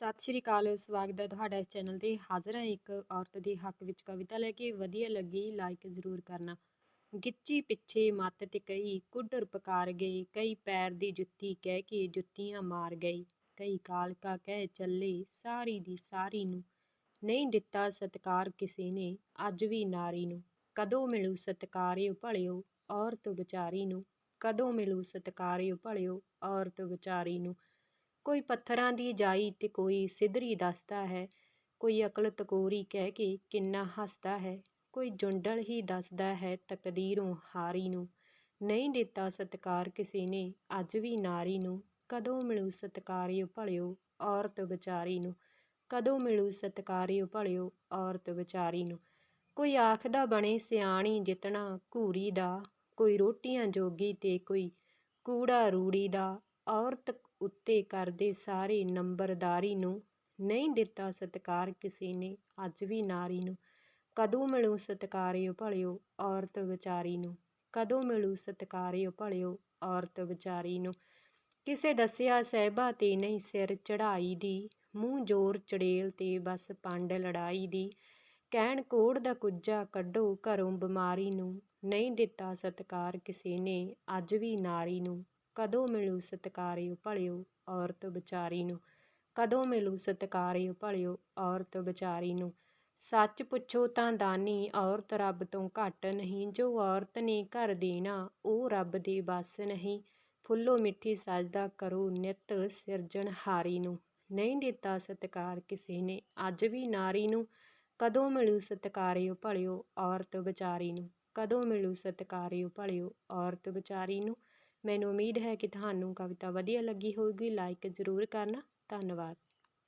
ਸਤਿ ਸ਼੍ਰੀ ਅਕਾਲ, ਸਵਾਗਤ ਹੈ ਤੁਹਾਡਾ ਇਸ ਚੈਨਲ ਤੇ। ਹਾਜ਼ਰ ਹਾਂ ਇੱਕ ਔਰਤ ਦੇ ਹੱਕ ਵਿੱਚ ਕਵਿਤਾ ਲੈ ਕੇ। ਵਧੀਆ ਲੱਗੀ ਲਾਈਕ ਜ਼ਰੂਰ ਕਰਨਾ। ਗਿੱਚੀ ਪਿੱਛੇ ਮੱਤ ਤੇ ਕਈ ਕੁੱਡਰ ਪਕਾਰ ਗਏ ਕਈ ਪੈਰ ਦੀ ਜੁੱਤੀ ਕਹਿ ਕੇ ਜੁੱਤੀਆਂ ਮਾਰ ਗਈ। ਕਈ ਕਾਲਕਾ ਕਹਿ ਚੱਲੇ, ਸਾਰੀ ਦੀ ਸਾਰੀ ਨੂੰ। ਨਹੀਂ ਦਿੱਤਾ ਸਤਕਾਰ ਕਿਸੇ ਨੇ, ਅੱਜ ਵੀ ਨਾਰੀ ਨੂੰ। ਕਦੋਂ ਮਿਲੂ ਸਤਕਾਰਿਓ ਭਲਿਓ, ਔਰਤ ਵਿਚਾਰੀ ਨੂੰ। ਕਦੋਂ ਮਿਲੂ ਸਤਕਾਰਿਓ ਭਲਿਓ, ਔਰਤ ਵਿਚਾਰੀ ਨੂੰ। ਕੋਈ ਪੱਥਰਾਂ ਦੀ ਜਾਈ ਤੇ ਕੋਈ ਸਿਧਰੀ ਦੱਸਦਾ ਹੈ, ਕੋਈ ਅਕਲ ਤਕੋਰੀ ਕਹਿ ਕੇ ਕਿੰਨਾ ਹੱਸਦਾ ਹੈ, ਕੋਈ ਜੁੰਡਲ ਹੀ ਦੱਸਦਾ ਹੈ ਤਕਦੀਰੋਂ ਹਾਰੀ ਨੂੰ, ਨਹੀਂ ਦਿੱਤਾ ਸਤਕਾਰ ਕਿਸੇ ਨੇ, ਅੱਜ ਵੀ ਨਾਰੀ ਨੂੰ, ਕਦੋਂ ਮਿਲੂ ਸਤਕਾਰਿਓ ਭਲਿਓ ਔਰਤ ਵਿਚਾਰੀ ਨੂੰ, ਕਦੋਂ ਮਿਲੂ ਸਤਕਾਰਿਓ ਭਲਿਓ ਔਰਤ ਵਿਚਾਰੀ ਨੂੰ, ਕੋਈ ਆਖਦਾ ਬਣੇ ਸਿਆਣੀ ਜਿਤਣਾ ਘੂਰੀ ਦਾ, ਕੋਈ ਰੋਟੀਆਂ ਜੋਗੀ ਤੇ ਕੋਈ ਕੂੜਾ ਰੂੜੀ ਦਾ ਔਰਤ ਉੱਤੇ ਕਰਦੇ ਸਾਰੇ ਨੰਬਰਦਾਰੀ ਨੂੰ ਨਹੀਂ ਦਿੱਤਾ ਸਤਿਕਾਰ ਕਿਸੇ ਨੇ, ਅੱਜ ਵੀ ਨਾਰੀ ਨੂੰ। ਕਦੋਂ ਮਿਲੂ ਸਤਿਕਾਰਿਓ ਭਲਿਓ ਔਰਤ ਵਿਚਾਰੀ ਨੂੰ? ਕਦੋਂ ਮਿਲੂ ਸਤਿਕਾਰਿਓ ਭਲਿਓ ਔਰਤ ਵਿਚਾਰੀ ਨੂੰ? ਕਿਸੇ ਦੱਸਿਆ ਸਹਿਬਾ ਤੇ ਨਹੀਂ ਸਿਰ ਚੜਾਈ ਦੀ, ਮੂੰਹ ਜੋਰ ਚੜੇਲ ਤੇ ਬਸ ਪੰਡ ਲੜਾਈ ਦੀ। ਕਹਿਣ ਕੋੜ ਦਾ ਕੁੱਜਾ ਕੱਢੋ ਘਰੋਂ ਬਿਮਾਰੀ ਨੂੰ, ਨਹੀਂ ਦਿੱਤਾ ਸਤਕਾਰ ਕਿਸੇ ਨੇ, ਅੱਜ ਵੀ ਨਾਰੀ ਨੂੰ। ਕਦੋਂ ਮਿਲੂ ਸਤਕਾਰਿਓ ਭਲਿਓ ਔਰਤ ਵਿਚਾਰੀ ਨੂੰ? ਕਦੋਂ ਮਿਲੂ ਸਤਕਾਰਿਓ ਭਲਿਓ ਔਰਤ ਵਿਚਾਰੀ ਨੂੰ? ਸੱਚ ਪੁੱਛੋ ਤਾਂ ਦਾਨੀ, ਔਰਤ ਰੱਬ ਤੋਂ ਘੱਟ ਨਹੀਂ। ਜੋ ਔਰਤ ਨੇ ਘਰ ਦੇਣਾ ਉਹ ਰੱਬ ਦੇ ਬਸ ਨਹੀਂ। ਫੁੱਲੋ ਮਿੱਠੀ ਸਜਦਾ ਕਰੋ ਨਿਤ ਸਿਰਜਣਹਾਰੀ ਨੂੰ। ਨਹੀਂ ਦਿੱਤਾ ਸਤਕਾਰ ਕਿਸੇ ਨੇ, ਅੱਜ ਵੀ ਨਾਰੀ ਨੂੰ। ਕਦੋਂ ਮਿਲੂ ਸਤਕਾਰਿਓ ਭਲਿਓ ਔਰਤ ਵਿਚਾਰੀ ਨੂੰ? ਕਦੋਂ ਮਿਲੂ ਸਤਕਾਰਿਓ ਭਲਿਓ ਔਰਤ ਵਿਚਾਰੀ ਨੂੰ? ਮੈਨੂੰ ਉਮੀਦ ਹੈ ਕਿ ਤੁਹਾਨੂੰ ਕਵਿਤਾ ਵਧੀਆ ਲੱਗੀ ਹੋਵੇਗੀ। ਲਾਈਕ ਜ਼ਰੂਰ ਕਰਨਾ। ਧੰਨਵਾਦ।